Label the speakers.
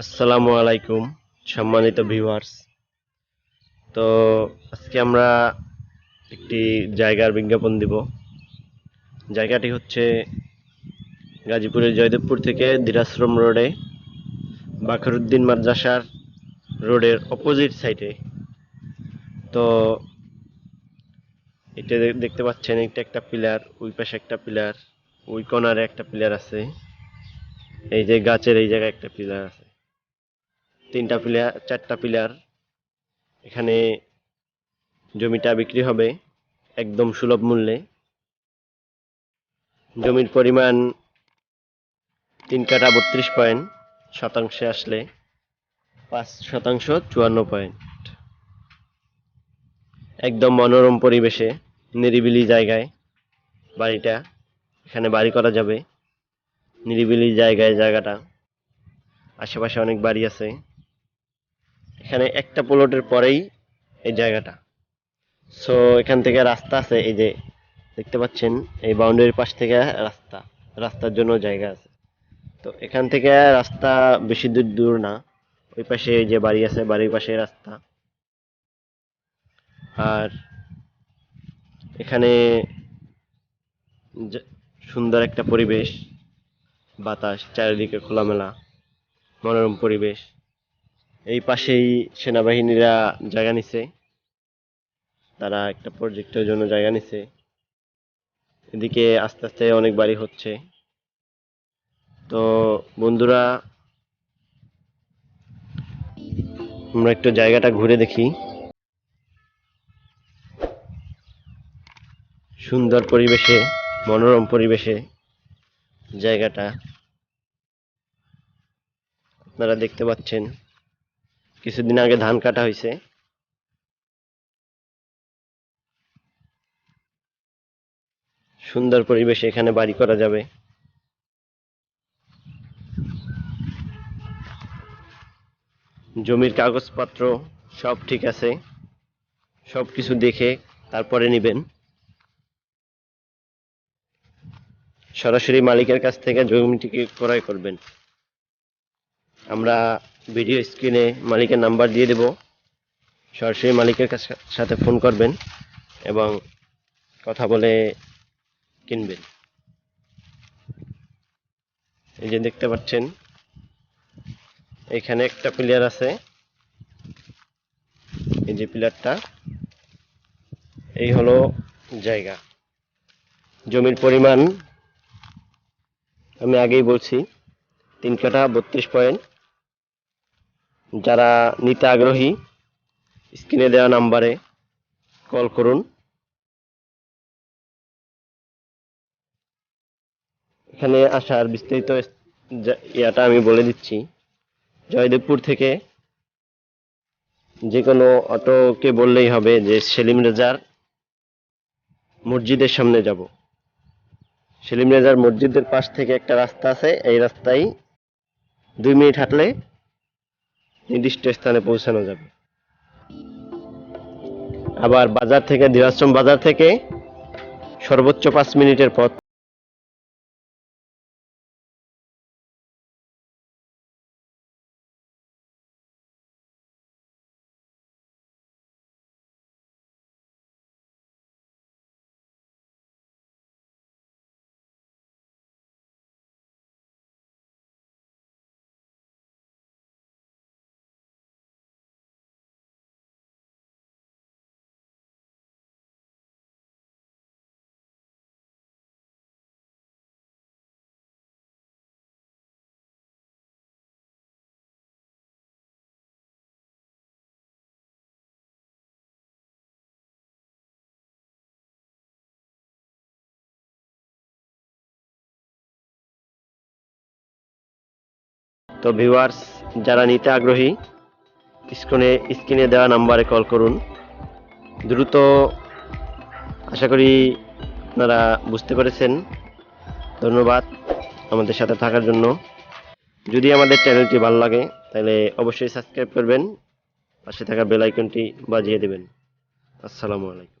Speaker 1: আসসালামু আলাইকুম, সম্মানিত ভিউয়ার্স তো আজকে আমরা একটি জায়গার বিজ্ঞাপন দিব। জায়গাটি হচ্ছে গাজীপুরের জয়দেবপুর থেকে দিরাশ্রম রোডে বাখরুদ্দিন মাদ্রাসার রোডের অপোজিট সাইডে তো এটা দেখতে পাচ্ছেন, এটা একটা পিলার, ওই পাশে একটা পিলার, ওই কর্নারে একটা পিলার আছে। এই যে গাছের এই জায়গায় একটা পিলার আছে। তিনটা পিলার, চারটা পিলার। এখানে জমিটা বিক্রি হবে একদম সুলভ মূল্যে। জমির পরিমাণ তিন কাঠা বত্রিশ পয়েন্ট, শতাংশে আসলে পাঁচ শতাংশ চুয়ান্ন পয়েন্ট। একদম মনোরম পরিবেশে, নিরিবিলি জায়গায় বাড়িটা এখানে বাড়ি করা যাবে। নিরিবিলি জায়গায় জায়গাটা। আশেপাশে অনেক বাড়ি আছে। এখানে একটা প্লটের পরেই এই জায়গাটা। সো এখান থেকে রাস্তা আছে, এই যে দেখতে পাচ্ছেন, এই বাউন্ডারির পাশ থেকে রাস্তা, রাস্তার জন্য জায়গা আছে। তো এখান থেকে রাস্তা বেশি দূর দূর না। ওই পাশে যে বাড়ি আছে, বাড়ির পাশে রাস্তা। আর এখানে সুন্দর একটা পরিবেশ, বাতাস, চারিদিকে খোলামেলা, মনোরম পরিবেশ। এই পাশেই সেনাবাহিনীরা জায়গা নিছে। তারা একটা প্রজেক্টের জন্য জায়গা নিছে। এদিকে আস্তে আস্তে অনেক বাড়ি হচ্ছে। তো বন্ধুরা, আমরা একটু জায়গাটা ঘুরে দেখি। সুন্দর পরিবেশে, মনোরম পরিবেশে জায়গাটা। আপনারা দেখতে পাচ্ছেন। কিছুদিন আগে ধান কাটা হয়েছে সুন্দর পরিবেশে এখানে বাড়ি করা যাবে। জমির কাগজপত্র সব ঠিক আছে। সব কিছু দেখে তারপরে নেবেন। সরাসরি মালিকের কাছ থেকে জমিটিকে ক্রয় করবেন। আমরা ভিডিও স্ক্রিনে মালিকের নাম্বার দিয়ে দেব। সরাসরি মালিকের কাছ- সাথে ফোন করবেন এবং কথা বলে কিনবেন। এই যে দেখতে পাচ্ছেন, এখানে একটা প্লেয়ার আছে। এই যে প্লেয়ারটা এই হলো জায়গা। জমির পরিমাণ আমি আগেই বলছি, তিন কাঠা বত্রিশ পয়েন্ট। যারা নিতে আগ্রহী, স্ক্রিনে দেওয়া নাম্বারে কল করুন। এখানে আসার বিস্তারিত ইয়াটা আমি বলে দিচ্ছি। জয়দেবপুর থেকে যে কোনো অটোকে বললেই হবে যে, সেলিম রেজার মসজিদের সামনে যাব। সেলিম রেজার মসজিদের পাশ থেকে একটা রাস্তা আছে, এই রাস্তায় দুই মিনিট হাঁটলে নির্দিষ্ট স্থানে পৌঁছানো যাবে। আবার বাজার থেকে দিরাশ্রম বাজার থেকে সর্বোচ্চ পাঁচ মিনিটের পথ তো ভিউয়ার্স যারা নিতে আগ্রহী, স্ক্রিনে স্ক্রিনে দেওয়া নাম্বারে কল করুন। দ্রুত আশা করি আপনারা বুঝতে পেরেছেন। ধন্যবাদ আমাদের সাথে থাকার জন্য। যদি আমাদের চ্যানেলটি ভালো লাগে, তাহলে অবশ্যই সাবস্ক্রাইব করবেন। পাশে থাকা বেল আইকনটি বাজিয়ে দেবেন। আসসালামু আলাইকুম।